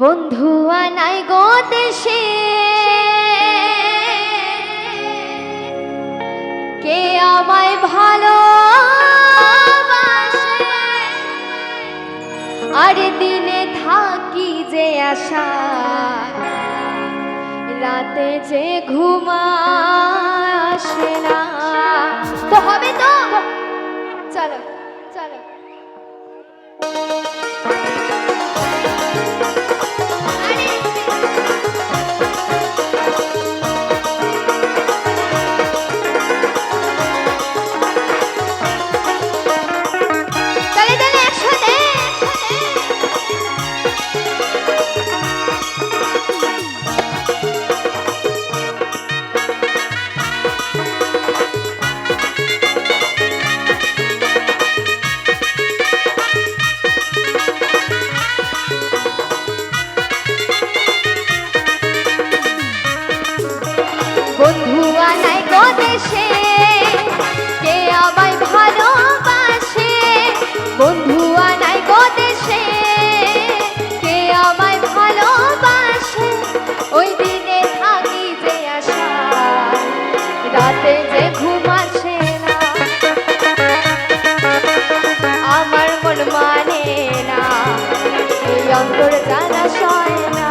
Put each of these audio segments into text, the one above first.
বন্ধু আনাই গো দেশে। কে আমায় ভালো আর দিনে থাকি যে আশা, রাতে যে ঘুমা আসে না। তো হবে তো? চলো। দেশে কে আমায় ভালোবাসে, বন্ধু আনাই ভালোবাসে, ওই দিনে থাকি যে আশা না, আমার মন মানে না অন্তর জানা সয় না।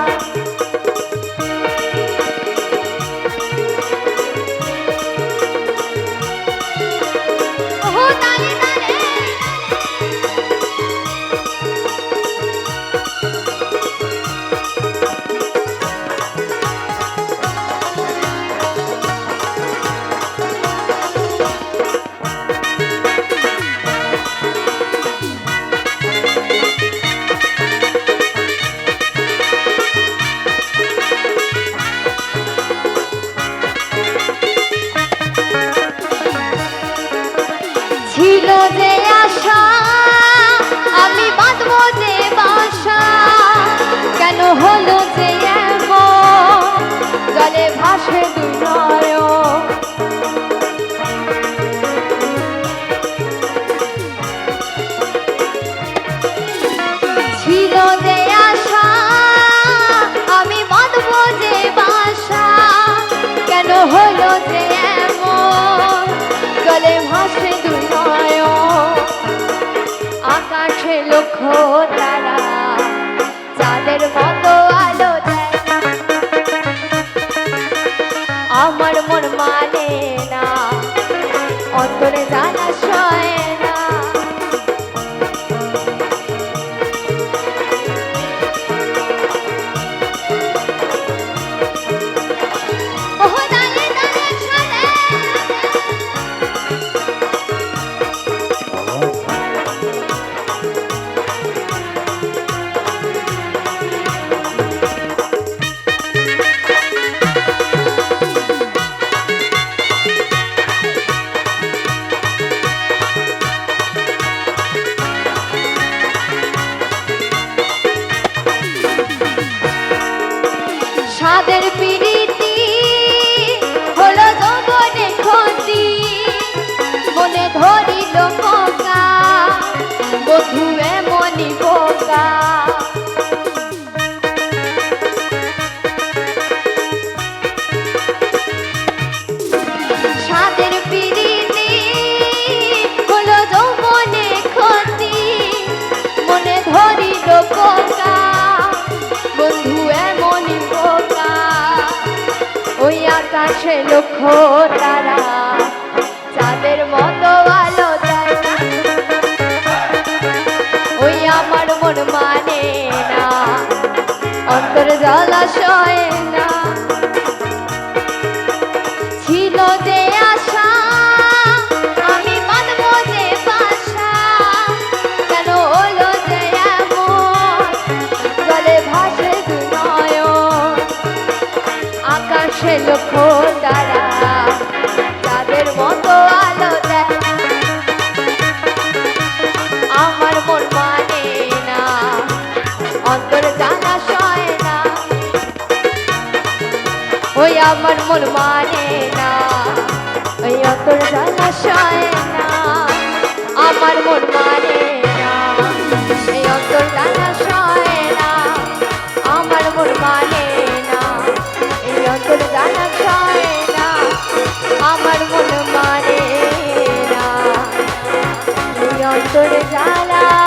যে আশা আকাশে লক্ষ তারা যাদের মতো আলো দেয়। আমার মন মানে না অন্তরে জানা সয় আকাশে লক্ষ্য তারা। চাঁদের মতো আলো না। ওই আমার মন মানে না। অন্তর জলাশয় না। ছিল যে আশা কেন আকাশে লক্ষ্য তারা তাদের মতো আলো আমার মন মানে না, অন্তর জানা সয় না। ওই আমার মন মানে না, ওই অন্তর জানা সয় না। আমার মন মানে না এই অন্তর জানা অন্তর জ্বালা।